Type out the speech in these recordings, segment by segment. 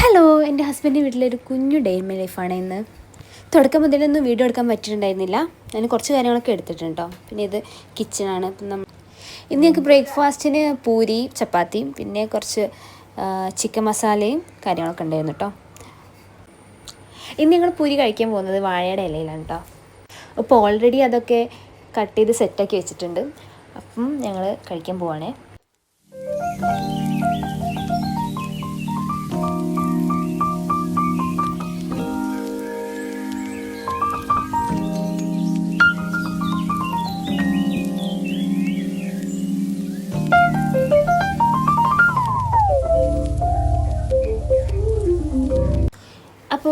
Hello എന്റെ ഹസ്ബൻഡിന്റെ വീട്ടിലൊരു കുഞ്ഞു ഡേ മൈ ലൈഫാണ് ഇന്ന്. തുടക്കം മുതലൊന്നും വീഡിയോ എടുക്കാൻ പറ്റിയിട്ടുണ്ടായിരുന്നില്ല. ഞാൻ കുറച്ച് കാര്യങ്ങളൊക്കെ എടുത്തിട്ടുണ്ട്? പിന്നെ ഇത് കിച്ചണാണ് ഇപ്പം നമ്മൾ ഇന്ന് ഞങ്ങൾക്ക് ബ്രേക്ക്ഫാസ്റ്റിന് പൂരി ചപ്പാത്തിയും പിന്നെ കുറച്ച് ചിക്കൻ മസാലയും കാര്യങ്ങളൊക്കെ ഉണ്ടായിരുന്നു കേട്ടോ ഇന്ന് ഞങ്ങൾ പൂരി കഴിക്കാൻ പോകുന്നത് വാഴയുടെ ഇലയിലാണ് കേട്ടോ അപ്പോൾ ഓൾറെഡി അതൊക്കെ കട്ട് ചെയ്ത് സെറ്റാക്കി വെച്ചിട്ടുണ്ട്. അപ്പം ഞങ്ങൾ കഴിക്കാൻ പോവാണേ.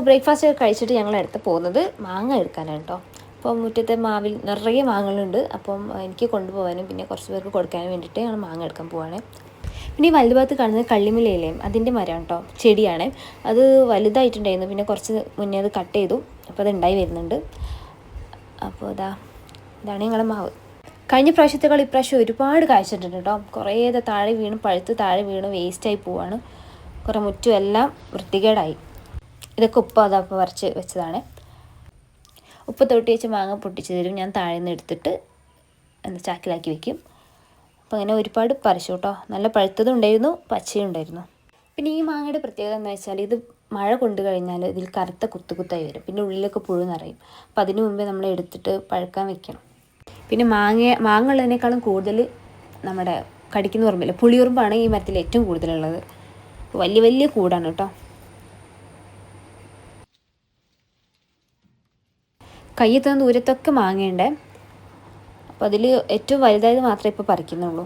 ബ്രേക്ക്ഫാസ്റ്റ് ഒക്കെ കഴിച്ചിട്ട് ഞങ്ങൾ അടുത്ത് പോകുന്നത് മാങ്ങ എടുക്കാനാണ് കേട്ടോ അപ്പോൾ മുറ്റത്തെ മാവിൽ നിറയെ മാങ്ങകളുണ്ട്. അപ്പം എനിക്ക് കൊണ്ടുപോകാനും പിന്നെ കുറച്ച് പേർക്ക് കൊടുക്കാനും വേണ്ടിയിട്ട് ഞങ്ങൾ മാങ്ങ എടുക്കാൻ പോവാണ്. പിന്നെ ഈ വലുഭാഗത്ത് കാണുന്നത് കള്ളിമുലയിലേയും അതിന്റെ മരമാണ് കേട്ടോ ചെടിയാണ്. അത് വലുതായിട്ടുണ്ടായിരുന്നു. പിന്നെ കുറച്ച് മുന്നേ അത് കട്ട് ചെയ്തു. അപ്പോൾ അത് ഉണ്ടായി വരുന്നുണ്ട്. അപ്പോൾ അതാ ഇതാണ് ഞങ്ങളുടെ മാവ്. കഴിഞ്ഞ പ്രാവശ്യത്തേക്കാൾ ഇപ്രാവശ്യം ഒരുപാട് കാഴ്ചിട്ടുണ്ട് കേട്ടോ കുറേ താഴെ വീണ് പഴുത്ത് താഴെ വീണ് വേസ്റ്റായി പോവാണ്. കുറേ മുറ്റും എല്ലാം വൃത്തികേടായി. ഇതൊക്കെ ഉപ്പ് അതപ്പം വരച്ച് വെച്ചതാണ്. ഉപ്പ് തൊട്ടി വെച്ച് മാങ്ങ പൊട്ടിച്ച് തരും ഞാൻ താഴെ നിന്ന് എടുത്തിട്ട് എന്താ ചാക്കിലാക്കി വെക്കും. അപ്പോൾ അങ്ങനെ ഒരുപാട് പറിച്ചു കേട്ടോ. നല്ല പഴുത്തതും ഉണ്ടായിരുന്നു പച്ചയും ഉണ്ടായിരുന്നു. പിന്നെ ഈ മാങ്ങയുടെ പ്രത്യേകത എന്ന് വെച്ചാൽ ഇത് മഴ കൊണ്ടു കഴിഞ്ഞാൽ ഇതിൽ കറുത്ത കുത്തു കുത്തായി വരും. പിന്നെ ഉള്ളിലൊക്കെ പുഴു നിറയും. അപ്പം അതിനു മുമ്പേ നമ്മൾ എടുത്തിട്ട് പഴുക്കാൻ വെക്കണം. പിന്നെ മാങ്ങ മാങ്ങ ഉള്ളതിനേക്കാളും കൂടുതൽ നമ്മുടെ കടിക്കുന്ന ഉറുമ്പില്ല പുളിയുറുമ്പാണ് ഈ മരത്തിൽ ഏറ്റവും കൂടുതലുള്ളത്. വലിയ വലിയ കൂടാണ് കേട്ടോ. കയ്യെത്തുന്ന ദൂരത്തൊക്കെ മാങ്ങയുണ്ടേ. അപ്പോൾ അതിൽ ഏറ്റവും വലുതായത് മാത്രമേ ഇപ്പോൾ പറിക്കുന്നുള്ളൂ.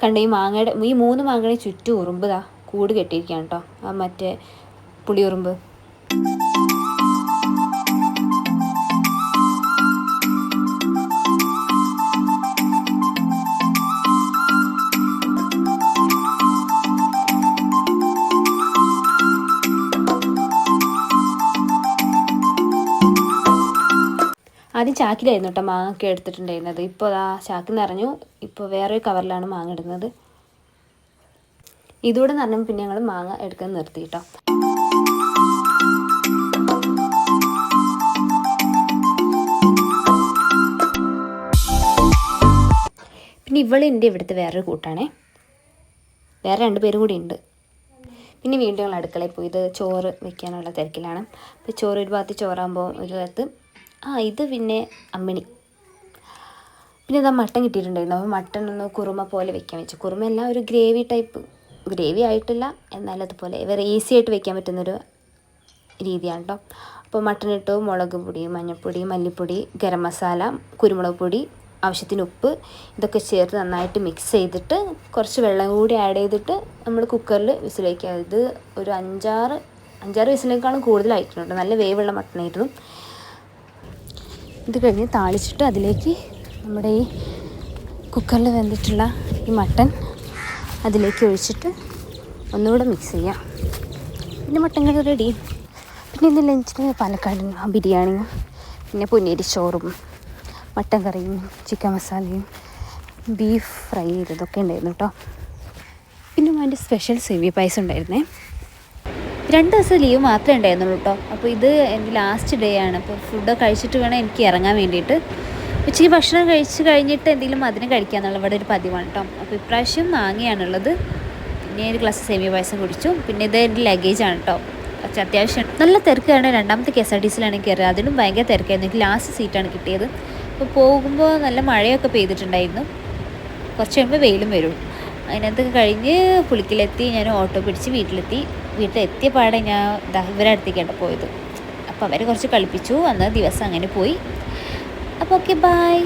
കണ്ട ഈ മാങ്ങയുടെ ഈ മൂന്ന് മാങ്ങയുടെ ചുറ്റും ഉറുമ്പ് കൂട് കെട്ടിയിരിക്കുകയാണ് കേട്ടോ ആ മറ്റേ പുളിയുറുമ്പ്. ആദ്യം ചാക്കിലായിരുന്നു കേട്ടോ മാങ്ങ ഒക്കെ എടുത്തിട്ടുണ്ടായിരുന്നത്. ഇപ്പോൾ ആ ചാക്ക് നിറഞ്ഞു. ഇപ്പോൾ വേറൊരു കവറിലാണ് മാങ്ങ ഇടുന്നത്. ഇതുകൂടെ നിറഞ്ഞപ്പോൾ പിന്നെ ഞങ്ങൾ മാങ്ങ എടുക്കാൻ നിർത്തി കേട്ടോ. പിന്നെ ഉണ്ട് ഇവിടുത്തെ വേറൊരു കൂട്ടാണേ. വേറെ രണ്ട് പേരും കൂടി ഉണ്ട്. പിന്നെ വീണ്ടും ഞങ്ങൾ അടുക്കളയിൽ പോയി. ഇത് ചോറ് വെക്കാനുള്ള തിരക്കിലാണ്. അപ്പോൾ ചോറ് ഒരു ഭാഗത്ത് ചോറാകുമ്പോൾ ഒരു ഭാഗത്ത് ആ ഇത് പിന്നെ അമ്മിണി. പിന്നെ ഇതാ മട്ടൻ കിട്ടിയിട്ടുണ്ടായിരുന്നു. അപ്പോൾ മട്ടൺ ഒന്ന് കുറുമ പോലെ വെക്കാൻ വെച്ചു. എല്ലാം ഒരു ഗ്രേവി ടൈപ്പ്. ഗ്രേവി ആയിട്ടില്ല എന്നാൽ അതുപോലെ. വേറെ ഈസി ആയിട്ട് വെക്കാൻ പറ്റുന്നൊരു രീതിയാണ് കേട്ടോ അപ്പോൾ മട്ടൻ ഇട്ടു മുളക് പൊടി മഞ്ഞൾപ്പൊടി മല്ലിപ്പൊടി ഗരം മസാല കുരുമുളക് പൊടി ആവശ്യത്തിന് ഉപ്പ് ഇതൊക്കെ ചേർത്ത് നന്നായിട്ട് മിക്സ് ചെയ്തിട്ട് കുറച്ച് വെള്ളം കൂടി ആഡ് ചെയ്തിട്ട് നമ്മൾ കുക്കറിൽ വിസിൽ വയ്ക്കുക ഇത് ഒരു അഞ്ചാറ് അഞ്ചാറ് വിസിലേക്കാളും കൂടുതലായിട്ടുണ്ട്. നല്ല വേവുള്ള മട്ടനായിരുന്നു. ഇത് കഴിഞ്ഞ് താളിച്ചിട്ട് അതിലേക്ക് നമ്മുടെ ഈ കുക്കറിൽ വെന്തിട്ടുള്ള ഈ മട്ടൻ അതിലേക്ക് ഒഴിച്ചിട്ട് ഒന്നുകൂടെ മിക്സ് ചെയ്യാം. പിന്നെ മട്ടൻ കറി റെഡി പിന്നെ ഇന്ന് ലഞ്ചിന് പാലക്കാട് ബിരിയാണിയും പിന്നെ പൊന്നേരി ചോറും മട്ടൻ കറിയും ചിക്കൻ മസാലയും ബീഫ് ഫ്രൈ ചെയ്തതൊക്കെ ഉണ്ടായിരുന്നു കേട്ടോ പിന്നെ അതിന്റെ സ്പെഷ്യൽ സേവിയ പായസം ഉണ്ടായിരുന്നേ. രണ്ട് ദിവസം ലീവ് മാത്രമേ ഉണ്ടായിരുന്നുള്ളൂ കേട്ടോ അപ്പോൾ ഇത് എന്റെ ലാസ്റ്റ് ഡേ ആണ്. അപ്പോൾ ഫുഡ് കഴിച്ചിട്ട് വേണം എനിക്ക് ഇറങ്ങാൻ വേണ്ടിയിട്ട്. ഉച്ചയ്ക്ക് ഭക്ഷണം കഴിച്ച് കഴിഞ്ഞിട്ട് എന്തെങ്കിലും അതിന് കഴിക്കാന്നുള്ള ഇവിടെ ഒരു പതിവാണ് കേട്ടോ അപ്പോൾ ഇപ്രാവശ്യം മാങ്ങയാണുള്ളത്. പിന്നെ ഒരു ഗ്ലാസ് സേമിയ പായസം കുടിച്ചു. പിന്നെ ഇത് എന്റെ ലഗേജാണ് കേട്ടോ കുറച്ച് അത്യാവശ്യം നല്ല തിരക്കാണ്. രണ്ടാമത്തെ കെ എസ് ആർ ടി സിയിലാണ് കയറിയത്. അതിനും ഭയങ്കര തിരക്കായിരുന്നു. എനിക്ക് ലാസ്റ്റ് സീറ്റാണ് കിട്ടിയത്. അപ്പോൾ പോകുമ്പോൾ നല്ല മഴയൊക്കെ പെയ്തിട്ടുണ്ടായിരുന്നു. കുറച്ച് കഴിയുമ്പോൾ വെയിലും വരും. അതിനകത്തൊക്കെ കഴിഞ്ഞ് പുളിക്കിലെത്തി ഞാൻ ഓട്ടോ പിടിച്ച് വീട്ടിലെത്തി. വീട്ടിലെത്തിയ പാടെ ഞാൻ ഇവരെ അടുത്തേക്കാണ് പോയത്. അപ്പോൾ അവരെ കുറച്ച് കളിപ്പിച്ചു. അന്ന് ദിവസം അങ്ങനെ പോയി. അപ്പോൾ ഓക്കെ ബായ്